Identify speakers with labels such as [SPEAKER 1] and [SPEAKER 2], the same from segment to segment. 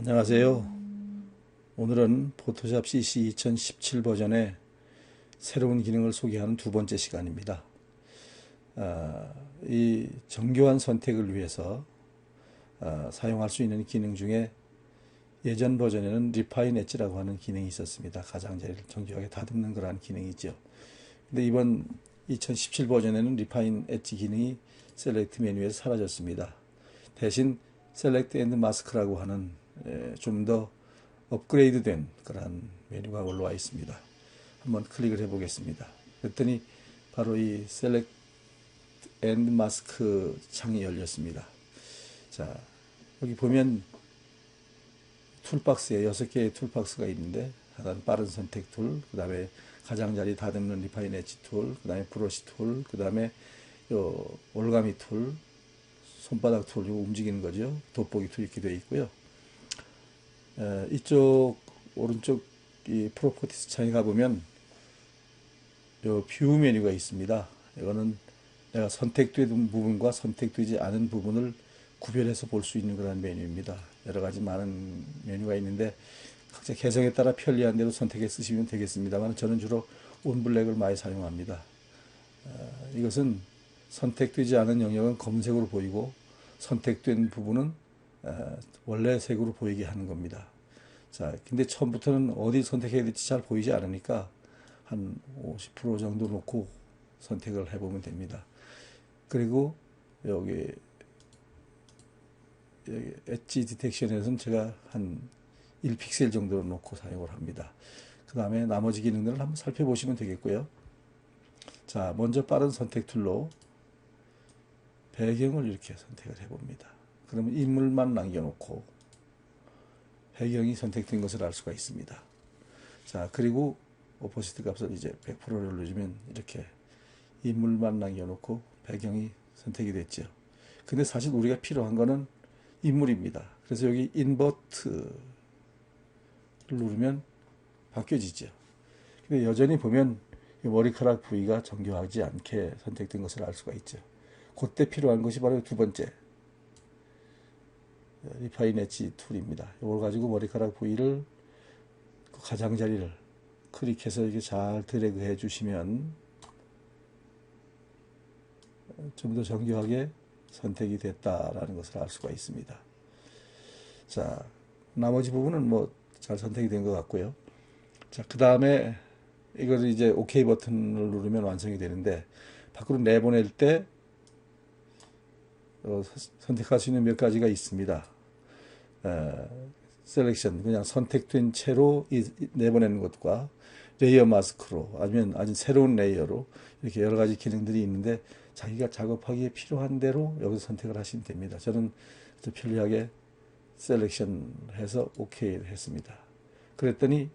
[SPEAKER 1] 안녕하세요. 오늘은 포토샵 CC 2017 버전의 새로운 기능을 소개하는 두 번째 시간입니다. 아, 이 정교한 선택을 위해서 아, 사용할 수 있는 기능 중에 예전 버전에는 리파인 엣지라고 하는 기능이 있었습니다. 가장자리를 정교하게 다듬는 그러한 기능이죠. 근데 이번 2017 버전에는 리파인 엣지 기능이 셀렉트 메뉴에서 사라졌습니다. 대신 셀렉트 앤드 마스크라고 하는 좀 더 업그레이드된 그러한 메뉴가 올라와 있습니다. 한번 클릭을 해 보겠습니다. 그랬더니 바로 이 셀렉트 앤드 마스크 창이 열렸습니다. 자, 여기 보면 툴박스에 6개의 툴박스가 있는데 하나는 빠른 선택 툴, 그 다음에 가장자리 다듬는 리파인 엣지 툴, 그 다음에 브러쉬 툴, 그 다음에 요 올가미 툴, 손바닥 툴, 이거 움직이는 거죠. 돋보기 툴 이렇게 되어 있고요. 에, 이쪽 오른쪽 이 프로퍼티스 창에 가보면 요뷰 메뉴가 있습니다. 이거는 내가 선택된 부분과 선택되지 않은 부분을 구별해서 볼 수 있는 그런 메뉴입니다. 여러 가지 많은 메뉴가 있는데 각자 개성에 따라 편리한 대로 선택해 쓰시면 되겠습니다만 저는 주로 온블랙을 많이 사용합니다. 어, 이것은 선택되지 않은 영역은 검은색으로 보이고 선택된 부분은 어, 원래 색으로 보이게 하는 겁니다. 자, 근데 처음부터는 어디 선택해야 될지 잘 보이지 않으니까 한 50% 정도 놓고 선택을 해보면 됩니다. 그리고 여기 엣지 디텍션에서는 제가 한 1픽셀 정도로 놓고 사용을 합니다. 그 다음에 나머지 기능들을 한번 살펴보시면 되겠고요. 자, 먼저 빠른 선택 툴로 배경을 이렇게 선택을 해봅니다. 그러면 인물만 남겨놓고 배경이 선택된 것을 알 수가 있습니다. 자, 그리고 오포시트 값을 이제 100%를 누르면 이렇게 인물만 남겨놓고 배경이 선택이 됐죠. 근데 사실 우리가 필요한 거는 인물입니다. 그래서 여기 인버트를 누르면 바뀌어지죠. 근데 여전히 보면 머리카락 부위가 정교하지 않게 선택된 것을 알 수가 있죠. 그때 필요한 것이 바로 두 번째 리파인 엣지 툴입니다. 이걸 가지고 머리카락 부위를 그 가장자리를 클릭해서 이렇게 잘 드래그 해 주시면 좀 더 정교하게 선택이 됐다라는 것을 알 수가 있습니다. 자, 나머지 부분은 뭐 잘 선택이 된 것 같고요. 자, 그 다음에 이걸 이제 OK 버튼을 누르면 완성이 되는데 밖으로 내보낼 때 어, 선택할 수 있는 몇 가지가 있습니다. 어, 셀렉션 그냥 선택된 채로 이, 내보내는 것과 레이어 마스크로 아니면 아주 새로운 레이어로 이렇게 여러 가지 기능들이 있는데 자기가 작업하기에 필요한 대로 여기서 선택을 하시면 됩니다. 저는 편리하게 셀렉션 해서 OK 했습니다. 그랬더니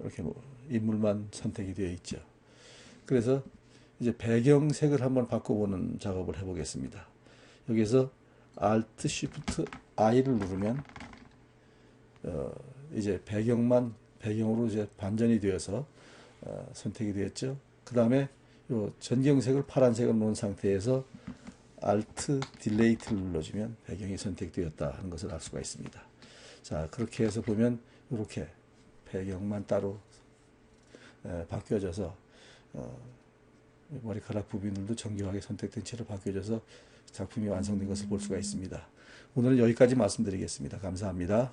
[SPEAKER 1] 이렇게 뭐 인물만 선택이 되어 있죠. 그래서 이제 배경색을 한번 바꿔보는 작업을 해보겠습니다. 여기서 Alt Shift I를 누르면 어 이제 배경만 배경으로 이제 반전이 되어서 어 선택이 되었죠. 그 다음에 요 전경색을 파란색을 놓은 상태에서 Alt Delete를 눌러주면 배경이 선택되었다 하는 것을 알 수가 있습니다. 자 그렇게 해서 보면 이렇게 배경만 따로 에, 바뀌어져서 어, 머리카락 부분들도 정교하게 선택된 채로 바뀌어져서 작품이 완성된 것을 볼 수가 있습니다. 오늘은 여기까지 말씀드리겠습니다. 감사합니다.